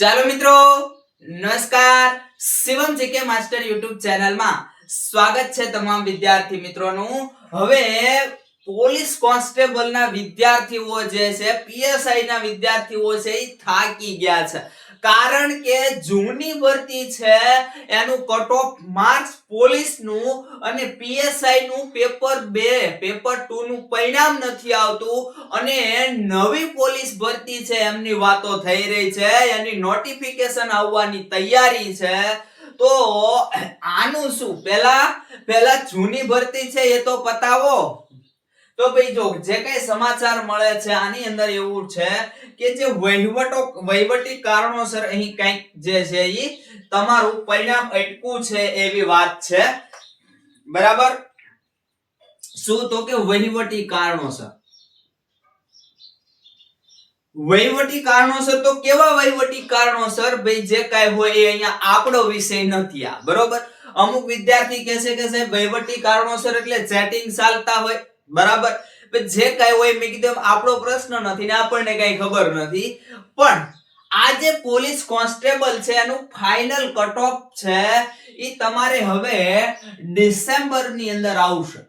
ચાલો મિત્રો નમસ્કાર. શિવમ જીકે માસ્ટર યુટ્યુબ ચેનલમાં સ્વાગત છે તમામ વિદ્યાર્થી મિત્રોનું. હવે પોલીસ કોન્સ્ટેબલ ના વિદ્યાર્થીઓ જે છે પીએસઆઈ ના વિદ્યાર્થીઓ છે, એ થાકી ગયા છે. કારણ કે જૂની ભરતી છે, એનું કટ ઓફ માર્ક્સ પોલીસનું અને પીએસઆઈ નું પેપર બે, પેપર ટુ નું પરિણામ નથી આવતું અને નવી પોલીસ ભરતી છે, એમની વાતો થઈ રહી છે, એની નોટિફિકેશન આવવાની તૈયારી છે. તો આનું શું? પેલા પેલા જૂની ભરતી છે, એ તો પતાવો. તો ભાઈ જો જે કઈ સમાચાર મળે છે, આની અંદર એવું છે કે જે વહીવટો, વહીવટી કારણોસર અહીં કંઈક જે છે એ તમારું પરિણામ અટકું છે એવી વાત છે. બરાબર? શું તો કે વહીવટી કારણોસર? વહીવટી કારણોસર તો કેવા વહીવટી કારણોસર? ભાઈ જે કાંઈ હોય એ અહીંયા આપણો વિષય નથી આ. બરોબર? અમુક વિદ્યાર્થી કહે કે વહીવટી કારણોસર એટલે ચેટિંગ ચાલતા હોય. બરાબર? જે કઈ હોય મેં કીધું આપણો પ્રશ્ન નથી ને આપણને કઈ ખબર નથી. પણ આ જે પોલીસ કોન્સ્ટેબલ છે, એનું ફાઇનલ કટ ઓફ છે, એ તમારે હવે ડિસેમ્બરની અંદર આવશે.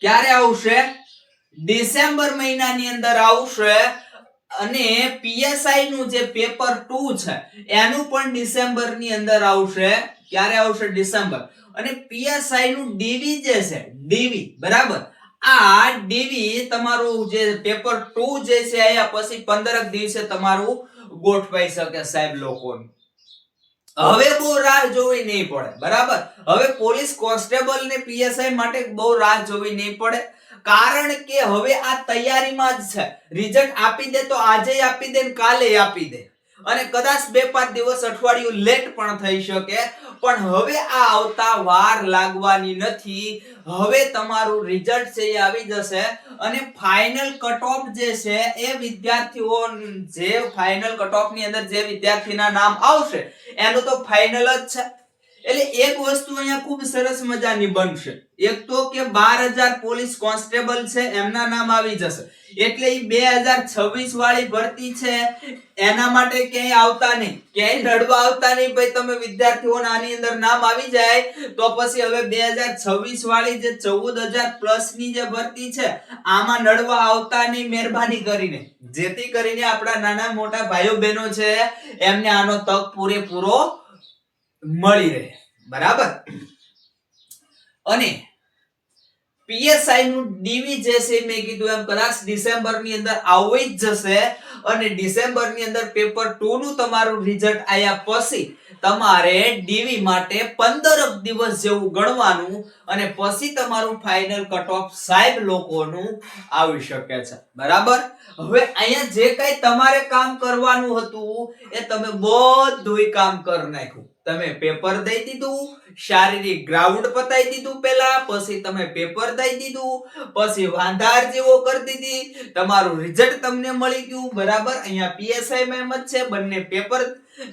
ક્યારે આવશે? ડિસેમ્બર મહિનાની અંદર આવશે અને પીએસઆઈ નું જે પેપર ટુ છે, એનું પણ ડિસેમ્બરની અંદર આવશે. ક્યારે આવશે? ડિસેમ્બર. અને પીએસઆઈ નું ડીવી જે છે, ડીવી, બરાબર? આ ડીવી તમારું જે પેપર 2 જે છે આયા પછી 15 દિવસે તમારું ગોઠવાઈ શકે સાહેબ લોકોનું. હવે બહુ રાહ જોવી નહીં પડે, બરાબર? હવે પોલીસ કોન્સ્ટેબલ ને પીએસઆઈ માટે બહુ રાહ જોવી નહીં પડે, કારણ કે હવે આ તૈયારીમાં જ છે. રિઝલ્ટ આપી દે તો આજે આપી દે ને કાલે આપી દે. અને કદાચ બે પાંચ દિવસ અઠવાડિયું લેટ પણ થઈ શકે પણ હવે આ આવતા વાર લાગવાની નથી. હવે તમારું રિઝલ્ટ છે એ આવી જશે અને ફાઇનલ કટ ઓફ જે છે એ વિદ્યાર્થીઓ જે ફાઇનલ કટ ઓફની અંદર જે વિદ્યાર્થીના નામ આવશે, એનું તો ફાઇનલ જ છે. એટલે એક વસ્તુ અહીંયા ખૂબ સરસ મજાની બનશે. એક તો કે બાર હજાર પોલીસ કોન્સ્ટેબલ છે, એમના નામ આવી જશે. એટલે એ બે હજાર છવ્વીસ વાળી ભરતી છે, એના માટે ક્યાંય આવતા નહીં. ક્યાંય રડવા આવતા નહીં, ભાઈ, તમે વિદ્યાર્થીઓના આની અંદર નામ આવી જાય, તો પછી હવે બે હજાર છવ્વીસ વાળી જે ચૌદ હજાર પ્લસની જે ભરતી છે, આમાં નડવા આવતા નહીં મહેરબાની કરીને. જેથી કરીને આપણા નાના મોટા ભાઈઓ બહેનો છે, એમને આનો તક પૂરેપૂરો મળી રહે. બરાબર? અને પીએસઆઈ નું ડીવી જે છે મેં કીધું એમ કદાચ ડિસેમ્બરની અંદર આવી જ જશે અને ડિસેમ્બરની અંદર પેપર 2 નું તમારું રિઝલ્ટ આયા પછી તમારે ડીવી માટે 15 દિવસ જેવું ગણવાનું અને પછી તમારું ફાઇનલ કટ ઓફ સાહેબ લોકોનું આવી શકે છે. બરાબર? હવે અહીંયા જે કઈ તમારે કામ કરવાનું હતું એ તમે બધું કામ કરી નાખ્યું. તમે પેપર દઈ દીધું, શારીરિક ગ્રાઉન્ડ પતાઈ દીધું પેલા પછી તમે પેપર દઈ દીધું, પછી વાંધાર જેવો કરી દીધી. તમારું રિઝલ્ટ તમને મળી ગયું, બરાબર? અહીંયા પીએસઆઈ માં એમ જ છે, બંને પેપર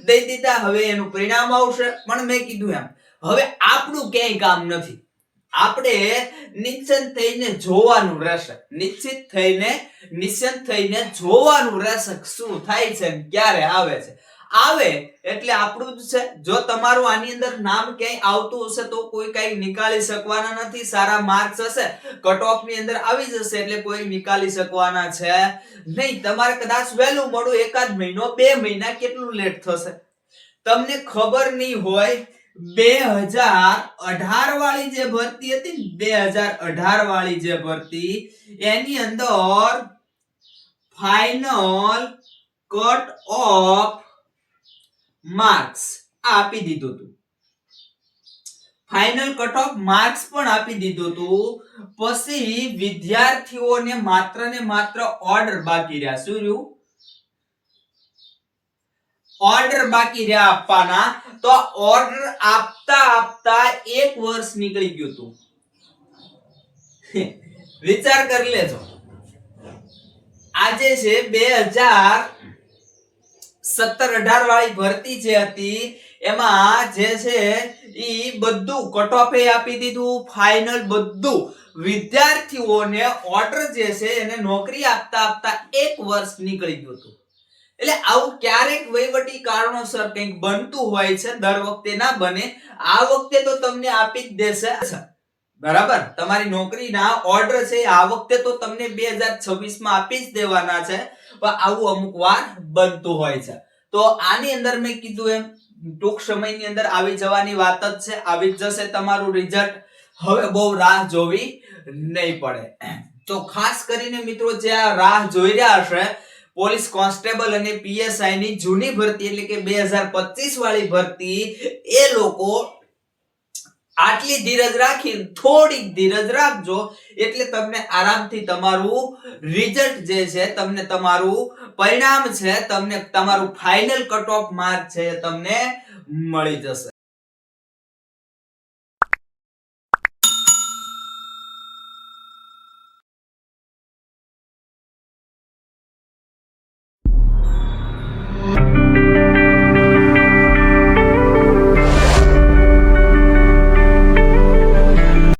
દઈ દીધા. હવે એનું પરિણામ આવશે. પણ મેં કીધું એમ, હવે આપણું ક્યાંય કામ નથી. આપણે નિશ્ચિત થઈને જોવાનું રહેશે. નિશ્ચિત થઈને નિશ્ચિત થઈને જોવાનું રહેશે શું થાય છે ક્યારે આવે છે. આવે એટલે આપણું જ છે. જો તમારું આની અંદર નામ ક્યાંય આવતું હશે તો કોઈ કઈ નીકાળી શકવાના નથી, સારા માર્ક્સ હશે કટ ઓફની અંદર આવી જશે એટલે કોઈ નીકાળી શકવાના છે નહીં. તમારે કદાચ વહેલું મળું, એકાદ મહિનો, બે મહિના કેટલું લેટ થશે? તમને ખબર નહીં હોય, બે હજાર અઢાર વાળી જે ભરતી હતી બે હજાર અઢાર વાળી જે ભરતી, એની અંદર ફાઇનલ કટ ઓફ માર્ક્સ આપી દીધું હતું ફાઇનલ કટ ઓફ માર્ક્સ પણ આપી દીધું હતું પછી વિદ્યાર્થીઓને માત્ર ને માત્ર ઓર્ડર બાકી રહ્યા. શું રહ્યું? ઓર્ડર બાકી રહ્યા આપવાના. તો ઓર્ડર આપતા આપતા એક વર્ષ નીકળી ગયું હતું વિચાર કરી લેજો. આજે છે બે હજાર સત્તર અઢાર વાળી ભરતી જે હતી, એમાં જે છે, ઈ બધું કટ ઓફ આપી દીધું ફાઇનલ બધું. વિદ્યાર્થીઓને ઓર્ડર જે છે, એને નોકરી આપતા આપતા એક વર્ષ નીકળી ગયું હતું. એટલે આવું ક્યારેક વહીવટી કારણોસર કંઈક બનતું હોય છે, દર વખતે ના બને. આ વખતે તો તમને આપી જ દેશે. બરાબર? તમારી નોકરીના ઓર્ડર છે, આ વખતે તો તમને બે હજાર છવ્વીસમાં આપી જ દેવાના છે, પણ આવું અમુક વાર બનતું હોય છે. તો આની અંદર મેં કીધું એમ, ટૂંક સમયની અંદર આવી જવાની વાત જ છે, આવી જ જશે તમારું રિઝલ્ટ હવે બહુ રાહ જોવી નહીં પડે. તો ખાસ કરીને મિત્રો, જે આ રાહ જોઈ રહ્યા હશે, પોલીસ કોન્સ્ટેબલ અને પીએસઆઈ ની જૂની ભરતી એટલે કે બે વાળી ભરતી, એ લોકો આટલી ધીરજ રાખી થોડીક ધીરજ રાખજો એટલે તમને આરામથી તમારું રિઝલ્ટ જે છે, તમને તમારું પરિણામ છે, તમને તમારું ફાઇનલ કટ ઓફ માર્ક છે તમને મળી જશે.